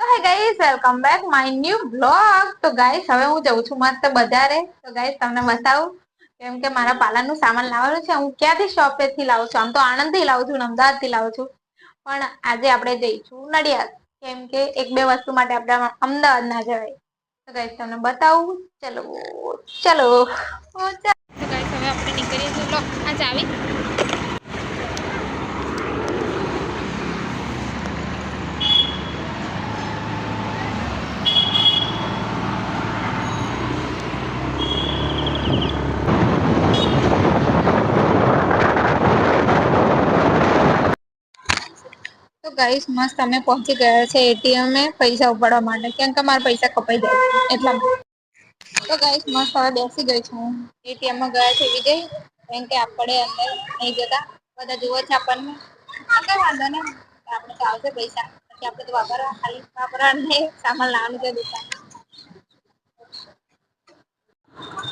તો hey guys welcome back my new blog તો guys હવે હું જઉં છું મસ્ત બજારે. તો ગાઈસ તમને બતાવું, કેમ કે મારા પાલન સામાન લાવવાનું છે. હું ક્યાંથી શોપે થી લાવું છું? આમ તો આણંદથી લાવું છું અમદાવાદથી લાવું છું. પણ આજે આપણે જઈશું નડિયાદ. કેમ કે એક બે વસ્તુ માટે આપણે અમદાવાદ ના જવાય. તો ગાઈસ તમને બતાવું. ચલો ચલો તો ગાઈસ હવે આપણે નીકળીએ છીએ લો આ ચાવી તો ગાઈસ મસ્ત અમે પહોંચી ગયા છે એટીએમ પૈસા ઉપાડવા માટે. કેમ કે મારા પૈસા કપાઈ જાય. એટલા તો ગાઈસ મસ્ત હવે બેસી ગઈ છું એટીએમમાં ગયા છે વિજય. કેમ કે આપણે અંદર નહીં જતા. બધા જુઓ છે આપણને. કઈ વાંધો ને આપડે તો આવશે પૈસા. પછી આપડે તો વાપરવા, ખાલી વાપરવા ને સામાન લાવવાનું છે દુકાન.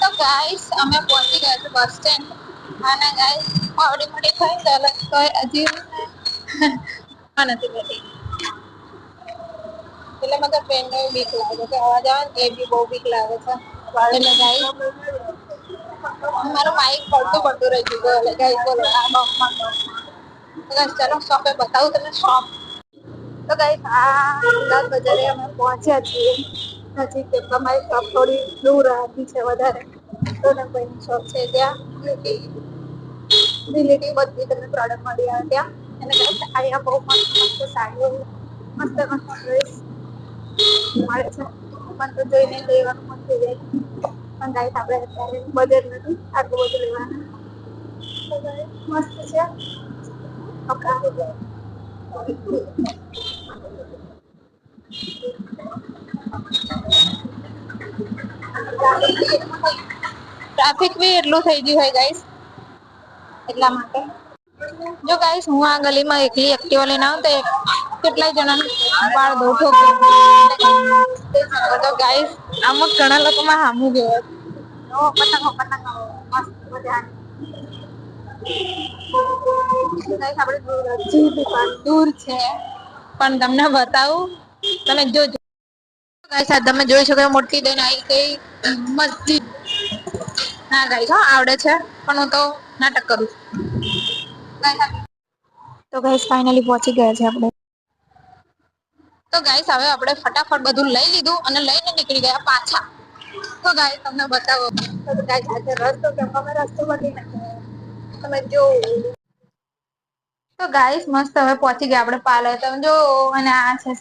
તો ગાઈસ અમે પહોંચી ગયા છે બસ સ્ટેન્ડ. અને ગાઈસ આવડી મોટી થઈ તો હજી નથી બેઠી એટલે મતલબ પેન નો બીક લાગે છે અવાજ આવે ને એ બી બહુ બીક લાગે છે. એટલે ગાઈસ મારું માઈક પડતું પડતું રહી ગયું. એટલે ગાઈસ બોલો, આ બોક્સમાં ચાલો શોપે બતાવું તમને શોપ તો ગાઈસ આ અમદાવાદ બજારે અમે પહોંચ્યા છીએ. નજીક કે શોપ થોડી દૂર હતી છે વધારે. રોનકભાઈ ની શોપ છે ત્યાં. રિલેટિવ બધી તમને પ્રોડક્ટ મળી આવે ત્યાં. અહીંયા બહુ મસ્ત મસ્ત સાડીઓ મસ્ત મસ્ત ડ્રેસ મળે છે મને તો જોઈને લેવાનું મન થઈ જાય પણ ગાઈસ આપણે અત્યારે બજેટ નથી આટલું બધું લેવાનું મસ્ત છે ટ્રાફિક બી એટલું થઈ ગયું હોય ગાઈસ એટલા માટે. જો ગાઈસ હું આ ગલીમાં એકલી એક્ટિવા લઈને આવું તો કેટલાય જણા દઉં દો તો ગાઈસ આમાં ઘણા લોકો માં હામું ગયો દૂર છે. પણ તમને બતાવું, તમે જોજો ગાઈસ આ તમે જોઈ શકો મોટી બેન આવી ગઈ. મસ્જિદ ના ગાઈસ હા, આવડે છે, પણ હું તો નાટક કરું છું. તો ગાઈસ ફાઇનલી પહોંચી ગયા છે આપણે. તો ગાઈસ હવે આપણે ફટાફટ બધું લઈ લીધું અને લઈને નીકળી ગયા પાછા. તો ગાઈસ તમને બતાવો. તો ગાઈસ આજે રસ્તો કેમ અમે રસ્તો બદલી નાખ્યો. તમે જો. તો ગાઈસ મસ્ત હવે પહોંચી ગયા આપણે પાર્લર. તમે જો, અને આ છે